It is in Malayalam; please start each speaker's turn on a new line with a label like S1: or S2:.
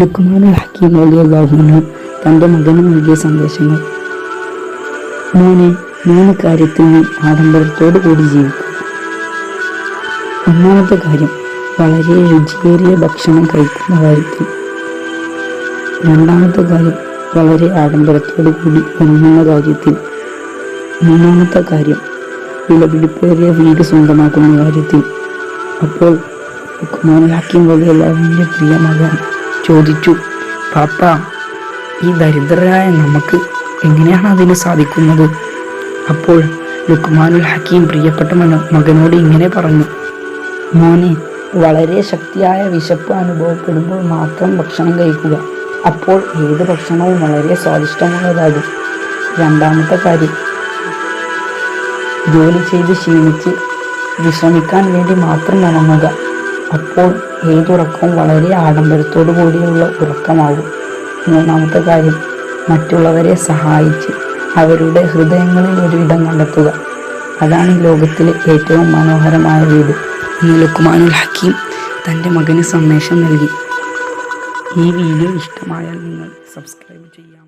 S1: ലുക്മാനുൽ ഹക്കീം റളിയല്ലാഹുവിന് തന്റെ മകന് നൽകിയ സന്ദേശങ്ങൾ. മോനെ മൂന്ന് കാര്യത്തിൽ നീ ആഡംബരത്തോടു കൂടി ജീവിക്കും. ഒന്നാമത്തെ കാര്യം വളരെ രുചിയേറിയ ഭക്ഷണം കഴിക്കുന്ന കാര്യത്തിൽ. രണ്ടാമത്തെ കാര്യം വളരെ ആഡംബരത്തോടു കൂടി ഉറങ്ങുന്ന കാര്യത്തിൽ. മൂന്നാമത്തെ കാര്യം വിലപിടിപ്പേറിയ വീട് സ്വന്തമാക്കുന്ന കാര്യത്തിൽ. അപ്പോൾ ലുക്മാനുൽ ഹക്കീം റളിയല്ലാഹുവിന്റെ പ്രിയ മകൻ ചോദിച്ചു പാപ്പ ഈ ദരിദ്രരായ നമുക്ക് എങ്ങനെയാണ് അതിന് സാധിക്കുന്നത്? അപ്പോൾ ലുക്മാനുൽ ഹക്കീം പ്രിയപ്പെട്ട മകനോട് ഇങ്ങനെ പറഞ്ഞു മോനെ വളരെ ശക്തിയായ വിശപ്പ് അനുഭവപ്പെടുമ്പോൾ മാത്രം ഭക്ഷണം കഴിക്കുക. അപ്പോൾ ഏത് ഭക്ഷണവും വളരെ സ്വാദിഷ്ടമുള്ളതാകും. രണ്ടാമത്തെ കാര്യം ജോലി ചെയ്ത് ക്ഷീണിച്ച് വിശ്രമിക്കാൻ വേണ്ടി മാത്രം ഉറങ്ങുക അപ്പോൾ ഏതുറക്കവും വളരെ ആഡംബരത്തോടു കൂടിയുള്ള ഉറക്കമാകും മൂന്നാമത്തെ കാര്യം മറ്റുള്ളവരെ സഹായിച്ച് അവരുടെ ഹൃദയങ്ങളിൽ ഒരു ഇടം കണ്ടെത്തുക. അതാണ് ലോകത്തിലെ ഏറ്റവും മനോഹരമായ വീട്. എന്ന് ലുക്മാനുൽ ഹക്കീം തന്റെ മകന് സന്ദേശം നൽകി. ഈ വീഡിയോ ഇഷ്ടമായാൽ നിങ്ങൾ സബ്സ്ക്രൈബ് ചെയ്യാം